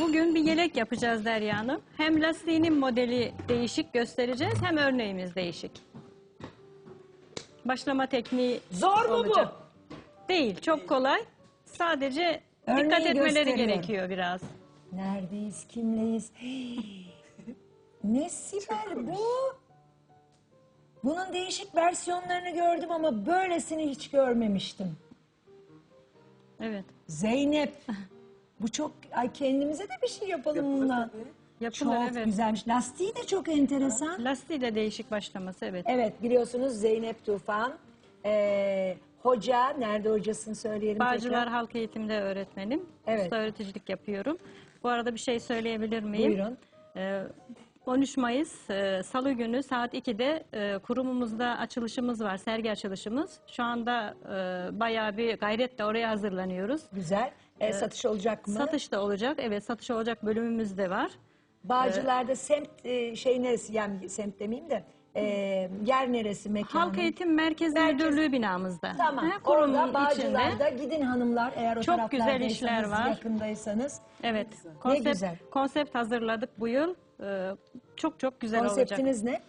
Bugün bir yelek yapacağız Derya Hanım. Hem lastiğinin modeli değişik göstereceğiz hem örneğimiz değişik. Başlama tekniği Zor mu olacak. Değil, çok kolay. Sadece Örneği dikkat etmeleri gösteriyorum. gerekiyor biraz. Neredeyiz, kimleyiz? ne Sibel bu? Bunun değişik versiyonlarını gördüm ama böylesini hiç görmemiştim. Evet. Zeynep. Bu çok, ay kendimize de bir şey yapalım bundan. Yapılır Çok evet. güzelmiş. Lastiği de çok enteresan. Lastiği de değişik başlaması evet. Evet biliyorsunuz Zeynep Tufan. Ee, hoca, nerede hocasını söyleyelim Bağcılar tekrar. Halk Eğitim'de öğretmenim. Evet. Usta öğreticilik yapıyorum. Bu arada bir şey söyleyebilir miyim? Buyurun. Ee, 13 Mayıs e, Salı günü saat 2'de e, kurumumuzda açılışımız var, sergi açılışımız. Şu anda e, bayağı bir gayretle oraya hazırlanıyoruz. Güzel. Ee, satış olacak mı? Satış da olacak, evet satış olacak bölümümüz de var. Bağcılar'da semt e, şey neresi yani semt demeyeyim de e, yer neresi mekanı? Halk Eğitim Merkezi Merkez- Müdürlüğü binamızda. Tamam. Kurumun Orada içinde. Bağcılar'da gidin hanımlar eğer o Çok güzel taraflardaysanız, işler var. yakındaysanız. Evet. Ne Konsept, güzel. konsept hazırladık bu yıl. Ee, çok çok güzel olacak. Konseptiniz ne?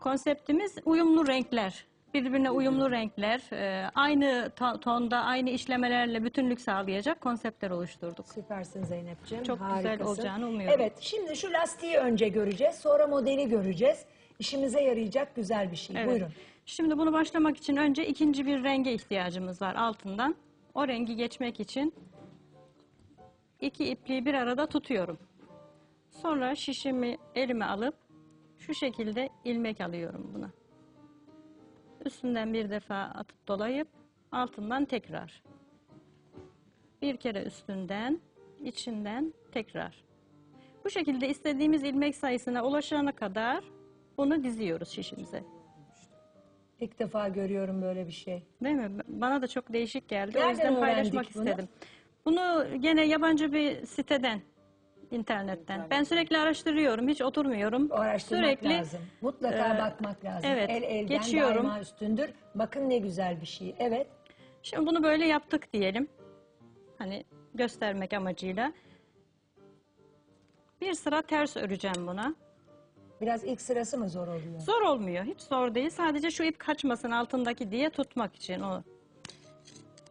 Konseptimiz uyumlu renkler. Birbirine uyumlu renkler, e, aynı to- tonda, aynı işlemelerle bütünlük sağlayacak konseptler oluşturduk. Süpersin Zeynep'ciğim. Çok güzel harikasın. olacağını umuyorum. Evet şimdi şu lastiği önce göreceğiz. Sonra modeli göreceğiz. İşimize yarayacak güzel bir şey. Evet. Buyurun. Şimdi bunu başlamak için önce ikinci bir renge ihtiyacımız var altından. O rengi geçmek için iki ipliği bir arada tutuyorum. Sonra şişimi elime alıp şu şekilde ilmek alıyorum buna. Üstünden bir defa atıp dolayıp altından tekrar. Bir kere üstünden, içinden tekrar. Bu şekilde istediğimiz ilmek sayısına ulaşana kadar bunu diziyoruz şişimize. İlk defa görüyorum böyle bir şey. Değil mi? Bana da çok değişik geldi. o Nereden yüzden paylaşmak bunu? istedim. Bunu gene yabancı bir siteden, internetten. Ben sürekli araştırıyorum, hiç oturmuyorum. Araştırmak sürekli lazım. Mutlaka e, bakmak lazım. evet, El elden geçiyorum. daima üstündür. Bakın ne güzel bir şey. Evet. Şimdi bunu böyle yaptık diyelim. Hani göstermek amacıyla. Bir sıra ters öreceğim buna. Biraz ilk sırası mı zor oluyor? Zor olmuyor, hiç zor değil. Sadece şu ip kaçmasın altındaki diye tutmak için o.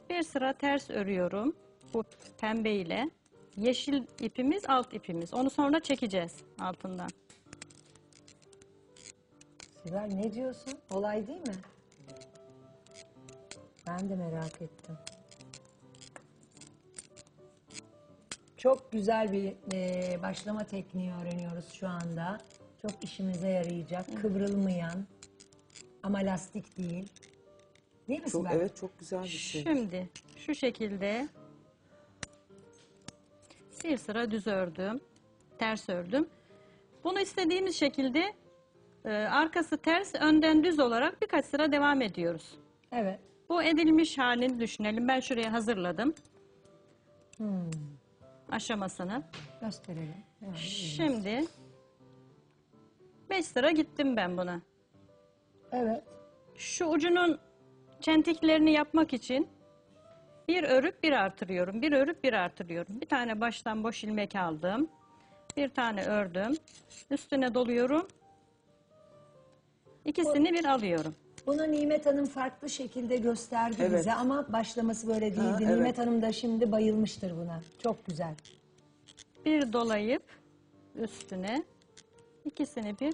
Bir sıra ters örüyorum bu pembe ile. Yeşil ipimiz alt ipimiz. Onu sonra çekeceğiz altından. Sibel ne diyorsun? Olay değil mi? Ben de merak ettim. Çok güzel bir e, başlama tekniği öğreniyoruz şu anda. Çok işimize yarayacak. Kıvrılmayan ama lastik değil. Değil mi Çok, Sibel? evet çok güzel bir şey. Şimdi şu şekilde bir sıra düz ördüm. Ters ördüm. Bunu istediğimiz şekilde e, arkası ters, önden düz olarak birkaç sıra devam ediyoruz. Evet. Bu edilmiş halini düşünelim. Ben şuraya hazırladım. Aşamasını. Gösterelim. Evet. Şimdi 5 sıra gittim ben buna. evet. Şu ucunun çentiklerini yapmak için bir örüp bir artırıyorum. Bir örüp bir artırıyorum. Bir tane baştan boş ilmek aldım. Bir tane ördüm. Üstüne doluyorum. İkisini bir alıyorum. Bunu Nimet Hanım farklı şekilde gösterdi Evet. bize ama başlaması böyle değildi. Ha, evet. Nimet Hanım da şimdi bayılmıştır buna. Çok güzel. Bir dolayıp üstüne ikisini bir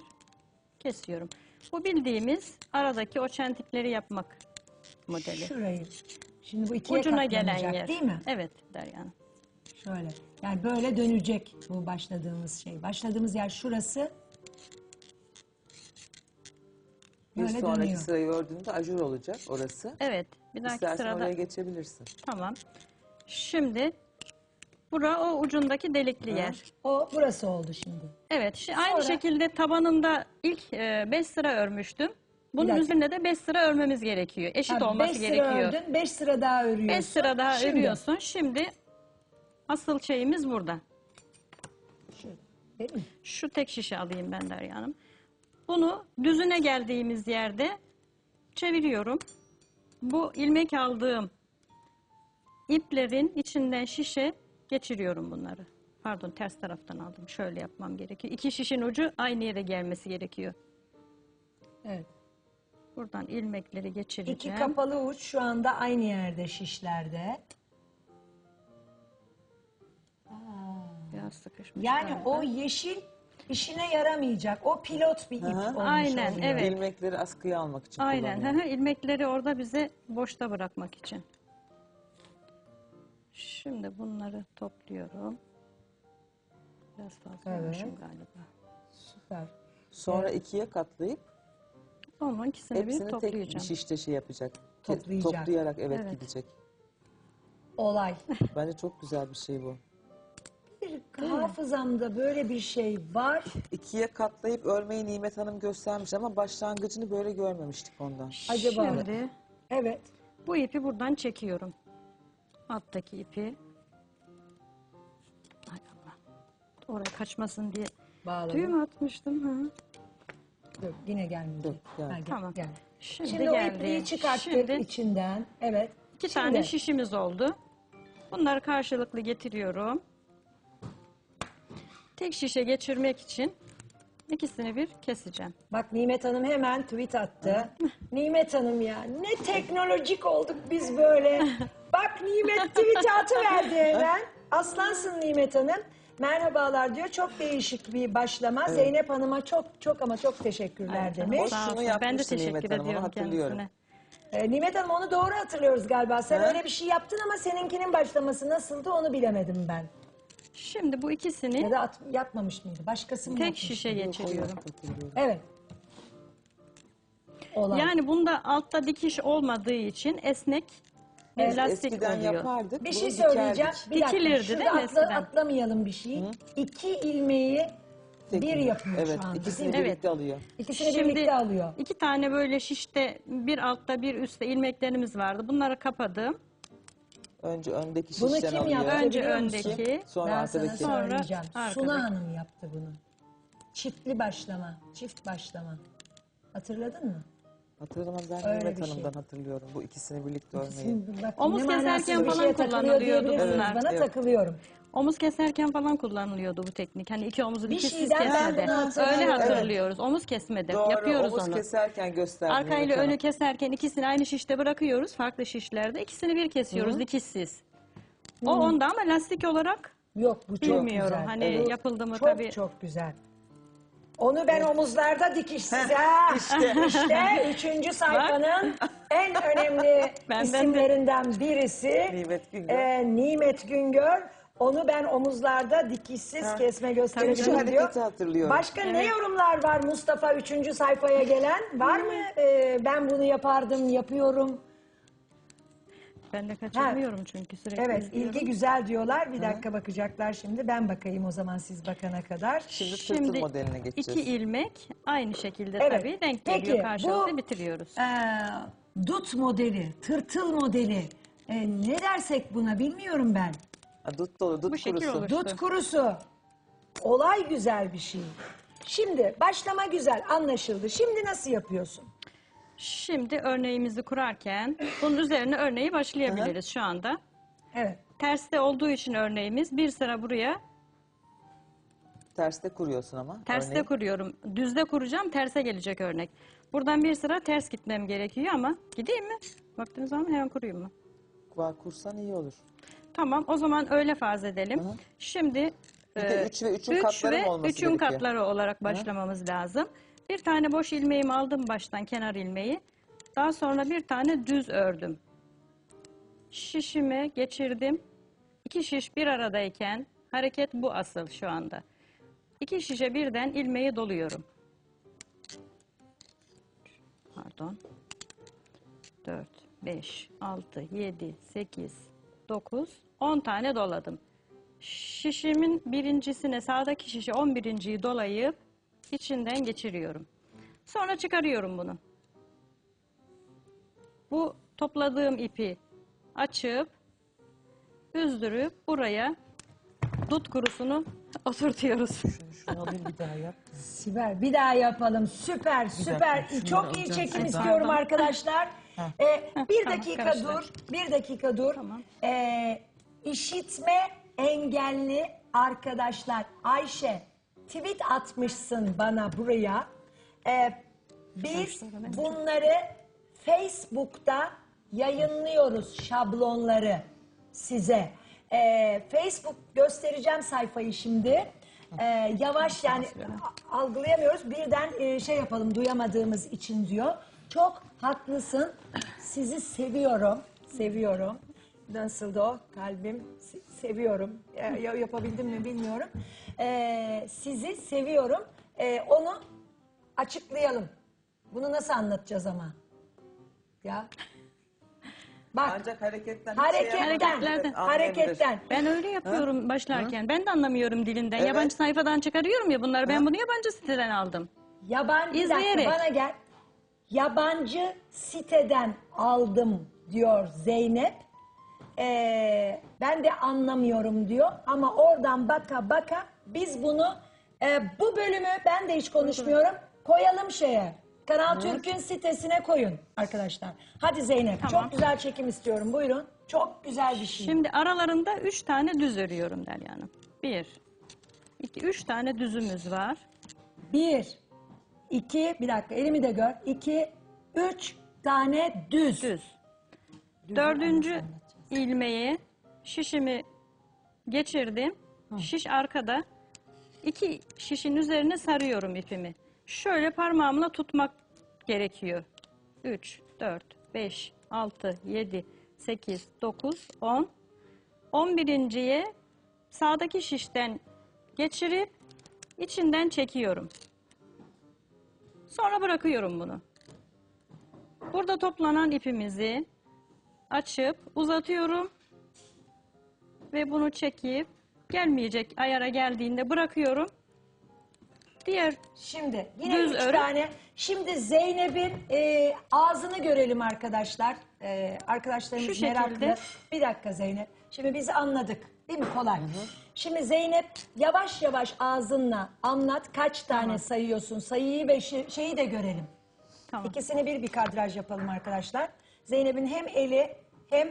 kesiyorum. Bu bildiğimiz aradaki o çentikleri yapmak modeli. Şurayı. Şimdi bu ikiye Ucuna gelen yer. değil mi? Evet Derya Hanım. Şöyle. Yani böyle dönecek bu başladığımız şey. Başladığımız yer şurası. Bir Böyle sonraki dönüyor. sırayı ördüğünde ajur olacak orası. Evet. Bir dahaki İstersen sırada. oraya geçebilirsin. Tamam. Şimdi bura o ucundaki delikli yer. O burası oldu şimdi. Evet. şi- aynı Sonra- şekilde tabanında ilk 5 sıra örmüştüm. Bunun dakika. üzerine de 5 sıra örmemiz gerekiyor. Eşit Ha, olması beş sıra gerekiyor. ördün, beş sıra daha örüyorsun. 5 sıra daha Şimdi- örüyorsun. Şimdi asıl şeyimiz burada. Şu, değil mi? Şu tek şişe alayım ben Derya Hanım. Bunu düzüne geldiğimiz yerde çeviriyorum. Bu ilmek aldığım iplerin içinden şişe geçiriyorum bunları. Pardon ters taraftan aldım. Şöyle yapmam gerekiyor. İki şişin ucu aynı yere gelmesi gerekiyor. Evet. Buradan ilmekleri geçireceğim. İki kapalı uç şu anda aynı yerde şişlerde. Biraz sıkışmış. Yani galiba. o yeşil işine yaramayacak. O pilot bir ip olmuş Aynen, oluyor. evet. İlmekleri askıya almak için Aynen. hı hı, ilmekleri orada bize boşta bırakmak için. Şimdi bunları topluyorum. Biraz fazla Evet. galiba. Süper. Sonra ikiye katlayıp Onun ikisini bir hepsini tek bir toplayacağım. şişte şey yapacak. Ke- Toplayacak. Toplayarak evet, Evet. gidecek. Olay. Bence çok güzel bir şey bu. Bir hafızamda böyle bir şey var. İkiye katlayıp örmeyi Nimet Hanım göstermiş ama başlangıcını böyle görmemiştik ondan. Acaba- Şimdi Evet. bu ipi buradan çekiyorum. Alttaki ipi. Ay Allah. Oraya kaçmasın diye Bağladım. düğüm atmıştım. Hı. Dur, yine gelmedi. Dur, geldi. Ha, gel- Tamam. gel. Şimdi, Şimdi, o ipliği çıkarttık Şimdi içinden. Evet. iki Şimdi- tane şişimiz oldu. Bunları karşılıklı getiriyorum. Tek şişe geçirmek için ikisini bir keseceğim. Bak Nimet Hanım hemen tweet attı. Nimet Hanım ya ne teknolojik olduk biz böyle. Bak Nimet tweet atıverdi hemen. Aslansın Nimet Hanım. Merhabalar diyor. Çok değişik bir başlama. Zeynep Hanım'a çok çok ama çok teşekkürler Ay, canım, demiş. sağ Şunu olsun. Ben de yapmıştı teşekkür Nimet Hanım, onu ediyorum hatırlıyorum. kendisine. Ee, Nimet Hanım onu doğru hatırlıyoruz galiba. Sen Ha? öyle bir şey yaptın ama seninkinin başlaması nasıldı onu bilemedim ben. Şimdi bu ikisini Ya da at- yapmamış mıydı? Başkası mı tek yapmış? şişe geçiriyorum. Evet. Olay. Yani bunda altta dikiş olmadığı için esnek Biz lastik eskiden oluyor. yapardık. Bir bunu şey söyleyeceğim. dikerdik. Bir dakika. Dikilirdi Şurada değil mi atla- eskiden? atlamayalım bir şeyi. İki ilmeği Tek bir mi? yapıyor Evet, şu anda. ikisini değil mi? birlikte alıyor. İkisini Şimdi birlikte alıyor. iki tane böyle şişte bir altta bir üstte ilmeklerimiz vardı. Bunları kapadım. Önce öndeki Bunu şişten kim alıyor. yaptı Önce biliyor musun? öndeki, Sonra ben sana arkadaki. Sonra söyleyeceğim. arkadaki. Suna Hanım yaptı bunu. Çiftli başlama, çift başlama. Hatırladın mı? Hatırlamam ben Öyle Nimet bir şey. Hanım'dan hatırlıyorum bu ikisini birlikte örmeyi. Şimdi bak, Omuz ne manasız keserken bir falan şeye takılıyor kullanılıyordu diyebilirsiniz bunlar. Bana Evet. takılıyorum. Omuz keserken falan kullanılıyordu bu teknik. Hani iki omuzu Bir dikişsiz şeyden ben kesmede. bunu hatırlıyorum. Öyle Evet. hatırlıyoruz. Omuz kesmede Doğru, yapıyoruz omuz onu. keserken gösterdi Arka Nimet ile Hanım. önü keserken ikisini aynı şişte bırakıyoruz farklı şişlerde. İkisini bir kesiyoruz dikişsiz. O onda ama lastik olarak Yok bu çok bilmiyorum. güzel. Hani Evet. yapıldı mı Çok tabii. çok güzel. Onu ben omuzlarda dikişsiz ha. İşte. üçüncü sayfanın en önemli Benden de- isimlerinden birisi. Nimet Güngör. e, Nimet Güngör. Onu ben omuzlarda dikişsiz kesme Şu diyor. hareketi hatırlıyorum. Başka ne yorumlar var Mustafa üçüncü sayfaya gelen? Var mı? E, ben bunu yapardım, yapıyorum. Ben de kaçırmıyorum çünkü sürekli Evet, izliyorum. ilgi güzel diyorlar. Bir dakika bakacaklar şimdi. Ben bakayım o zaman siz bakana kadar. Şimdi tırtıl Şimdi modeline geçeceğiz. iki ilmek aynı şekilde Evet. tabii denk Peki, geliyor karşılıklı bu- bitiriyoruz. Ee, dut modeli, tırtıl modeli. Ee, ne dersek buna bilmiyorum ben. Ha, dut dolu, dut Bu şekil kurusu. olur. Dut kurusu. Olay güzel bir şey. Şimdi başlama güzel anlaşıldı. Şimdi nasıl yapıyorsun? Şimdi örneğimizi kurarken bunun üzerine örneği başlayabiliriz şu anda. Evet. Terste olduğu için örneğimiz bir sıra buraya Terste kuruyorsun ama. terste örneğin. kuruyorum. Düzde kuracağım terse gelecek örnek. Buradan bir sıra ters gitmem gerekiyor ama gideyim mi? Vaktiniz var mı? Hemen kurayım mı? Var, kursan iyi olur. Tamam o zaman öyle farz edelim. Şimdi Bir de e, üç ve üçün üç katları ve mı olması üçün gerekiyor? katları olarak başlamamız lazım. Bir tane boş ilmeğimi aldım baştan kenar ilmeği. Daha sonra bir tane düz ördüm. Şişimi geçirdim. İki şiş bir aradayken hareket bu asıl şu anda. İki şişe birden ilmeği doluyorum. Pardon. 4, 5, 6, 7, 8, 9, 10 tane doladım. Şişimin birincisine sağdaki şişe 11.yi dolayıp içinden geçiriyorum. Sonra çıkarıyorum bunu. Bu topladığım ipi açıp üzdürüp buraya dut kurusunu oturtuyoruz. Şunu alayım bir daha yap. Sibel bir daha yapalım. Süper süper. dakika, Çok iyi çekim şuradan. istiyorum arkadaşlar. Ee, bir Tamam, dakika karıştır. dur. Bir dakika dur. Tamam. Ee, işitme engelli arkadaşlar Ayşe tweet atmışsın bana buraya. Ee, biz bunları Facebook'ta yayınlıyoruz şablonları size. Ee, Facebook göstereceğim sayfayı şimdi. Ee, yavaş yani algılayamıyoruz. Birden e, şey yapalım duyamadığımız için diyor. Çok haklısın. Sizi seviyorum. Seviyorum. Nasıldı o? Kalbim se- seviyorum. Ya- ya- yapabildim mi bilmiyorum. Ee, sizi seviyorum. Ee, onu açıklayalım. Bunu nasıl anlatacağız ama? Ya. Bak. Ancak hareketten. Hareketten. Hareketlerden. Hareketten. Ben öyle yapıyorum başlarken. Ben de anlamıyorum dilinden. Evet. Yabancı sayfadan çıkarıyorum ya bunları. Ben bunu yabancı siteden aldım. Yabancı bir dakika İzleyerek. bana gel. Yabancı siteden aldım diyor Zeynep. Ee, ben de anlamıyorum diyor ama oradan baka baka biz bunu e, bu bölümü ben de hiç konuşmuyorum koyalım şeye. Kanal Türk'ün sitesine koyun arkadaşlar. Hadi Zeynep Tamam. çok güzel çekim istiyorum buyurun. Çok güzel bir şey. Şimdi aralarında üç tane düz örüyorum Derya Hanım. Bir, iki, üç tane düzümüz var. Bir, iki, bir dakika elimi de gör. İki, üç tane düz. Düz. Dördüncü ilmeği şişimi geçirdim. Şiş arkada. İki şişin üzerine sarıyorum ipimi. Şöyle parmağımla tutmak gerekiyor. 3, 4, 5, 6, 7, 8, 9, 10. 11.ye sağdaki şişten geçirip içinden çekiyorum. Sonra bırakıyorum bunu. Burada toplanan ipimizi açıp uzatıyorum ve bunu çekip gelmeyecek ayara geldiğinde bırakıyorum. Diğer Şimdi yine Düz üç örü. tane. Şimdi Zeynep'in e, ağzını görelim arkadaşlar. E, arkadaşlarımız Şu meraklı. şekilde. Bir dakika Zeynep. Şimdi biz anladık. Değil mi kolay? Şimdi Zeynep yavaş yavaş ağzınla anlat kaç tane sayıyorsun. Sayıyı ve şi- şeyi de görelim. tamam. İkisini bir bir kadraj yapalım arkadaşlar. Zeynep'in hem eli hem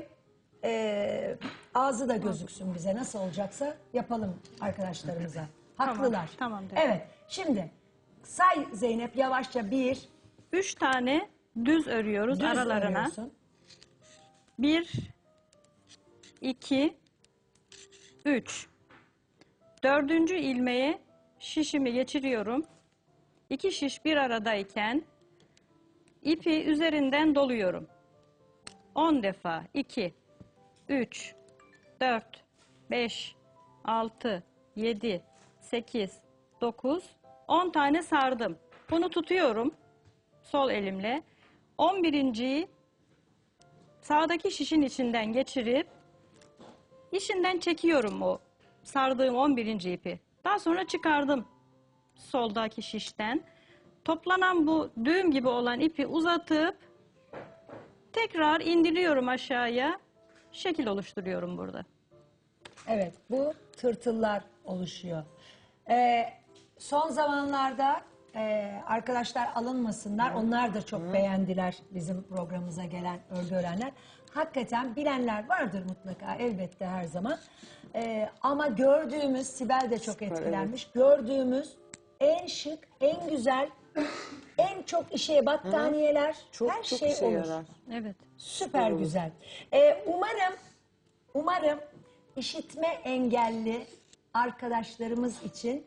e, ağzı da gözüksün bize. Nasıl olacaksa yapalım arkadaşlarımıza. Tamam, Haklılar. tamam, dedim. Evet. Şimdi say Zeynep yavaşça bir. Üç tane düz örüyoruz Düz aralarına. örüyorsun. Bir, iki, üç. Dördüncü ilmeğe şişimi geçiriyorum. İki şiş bir aradayken ipi üzerinden doluyorum. 10 defa 2, 3, 4, 5, 6, 7, 8, 9, 10 tane sardım. Bunu tutuyorum sol elimle. 11.yi sağdaki şişin içinden geçirip işinden çekiyorum o sardığım 11. ipi. Daha sonra çıkardım soldaki şişten. Toplanan bu düğüm gibi olan ipi uzatıp tekrar indiriyorum aşağıya. Şekil oluşturuyorum burada. Evet bu tırtıllar oluşuyor. Ee, son zamanlarda e, arkadaşlar alınmasınlar. Onlar da çok beğendiler bizim programımıza gelen örgü öğrenler. Hakikaten bilenler vardır mutlaka elbette her zaman. Ee, ama gördüğümüz, Sibel de çok etkilenmiş. Gördüğümüz en şık, en güzel, en çok işe battaniyeler, Çok her çok şey işe olur. yarar. Evet. Süper güzel. Ee, umarım, umarım işitme engelli arkadaşlarımız için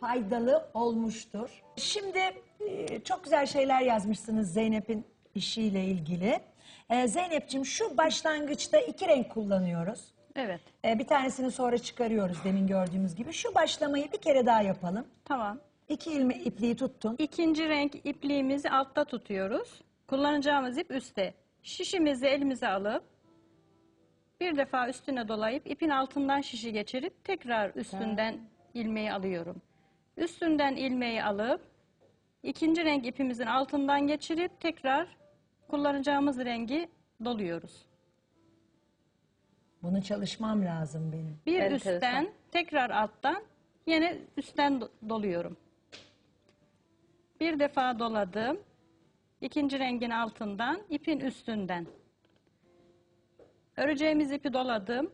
faydalı olmuştur. Şimdi e, çok güzel şeyler yazmışsınız Zeynep'in işiyle ilgili. Ee, Zeynep'ciğim şu başlangıçta iki renk kullanıyoruz. Evet. Ee, bir tanesini sonra çıkarıyoruz demin gördüğümüz gibi. Şu başlamayı bir kere daha yapalım. Tamam. İki ilme ipliği tuttun. İkinci renk ipliğimizi altta tutuyoruz. Kullanacağımız ip üstte. Şişimizi elimize alıp bir defa üstüne dolayıp ipin altından şişi geçirip tekrar üstünden ilmeği alıyorum. Üstünden ilmeği alıp ikinci renk ipimizin altından geçirip tekrar kullanacağımız rengi doluyoruz. Bunu çalışmam lazım benim. Bir Enteresan. üstten tekrar alttan yine üstten do- doluyorum. Bir defa doladım. İkinci rengin altından ipin üstünden. Öreceğimiz ipi doladım.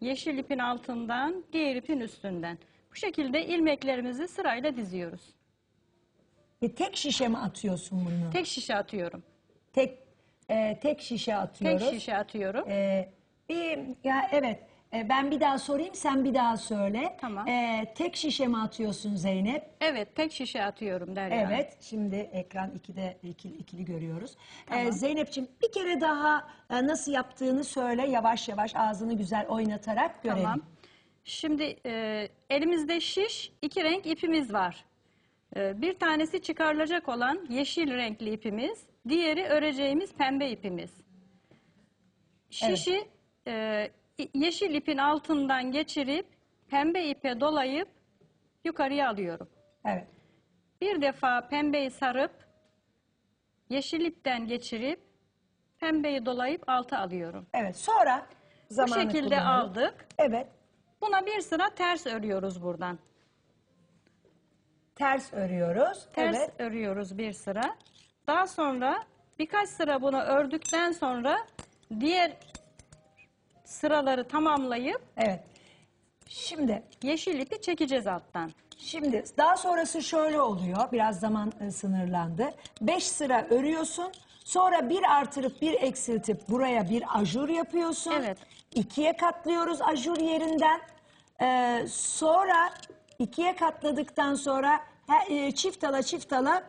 yeşil ipin altından, diğer ipin üstünden. Bu şekilde ilmeklerimizi sırayla diziyoruz. Ve tek şişe mi atıyorsun bunu? Tek şişe atıyorum. Tek e, tek şişe atıyoruz. Tek şişe atıyorum. E, bir ya evet e, ben bir daha sorayım sen bir daha söyle. Tamam. E, tek şişe mi atıyorsun Zeynep? Evet, tek şişe atıyorum Derya. Evet. Şimdi ekran ikide ikili, ikili görüyoruz. E, Tamam. Zeynep'ciğim bir kere daha e, nasıl yaptığını söyle yavaş yavaş ağzını güzel oynatarak görelim. Tamam. Şimdi e, elimizde şiş, iki renk ipimiz var. E, bir tanesi çıkarılacak olan yeşil renkli ipimiz, diğeri öreceğimiz pembe ipimiz. Şişi e, i- yeşil ipin altından geçirip pembe ipe dolayıp yukarıya alıyorum. Evet. Bir defa pembeyi sarıp yeşil ipten geçirip pembeyi dolayıp alta alıyorum. Evet. Sonra Bu zamanı şekilde kullanalım. aldık. Evet. Buna bir sıra ters örüyoruz buradan. Ters örüyoruz. Ters Evet. örüyoruz bir sıra. Daha sonra birkaç sıra bunu ördükten sonra diğer sıraları tamamlayıp Evet. Şimdi yeşil ipi çekeceğiz alttan. Şimdi daha sonrası şöyle oluyor. Biraz zaman e, sınırlandı. Beş sıra örüyorsun. Sonra bir artırıp bir eksiltip buraya bir ajur yapıyorsun. Evet. İkiye katlıyoruz ajur yerinden. Ee, sonra ikiye katladıktan sonra he- e, çift ala çift ala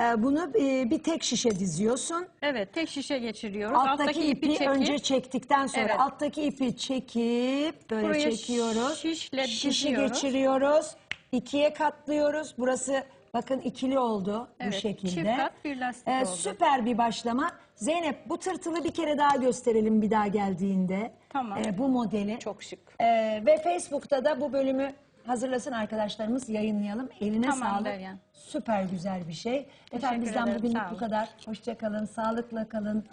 e, bunu e, bir tek şişe diziyorsun. Evet tek şişe geçiriyoruz. Alttaki, ipi, çekip önce çektikten sonra Evet. alttaki ipi çekip böyle Buraya çekiyoruz. şişle Şişi diziyoruz. geçiriyoruz. ikiye katlıyoruz. Burası bakın ikili oldu bu Evet, şekilde. çift kat bir lastik Ee, oldu. Süper bir başlama. Zeynep bu tırtılı bir kere daha gösterelim bir daha geldiğinde. Tamam. Ee, bu modeli. Çok şık. Ee, ve Facebook'ta da bu bölümü hazırlasın arkadaşlarımız yayınlayalım. Eline Tamam sağlık. Derya. Süper güzel bir şey. Efendim bizden ederim, bugünlük sağ bu olun. kadar. Hoşça kalın, sağlıkla kalın.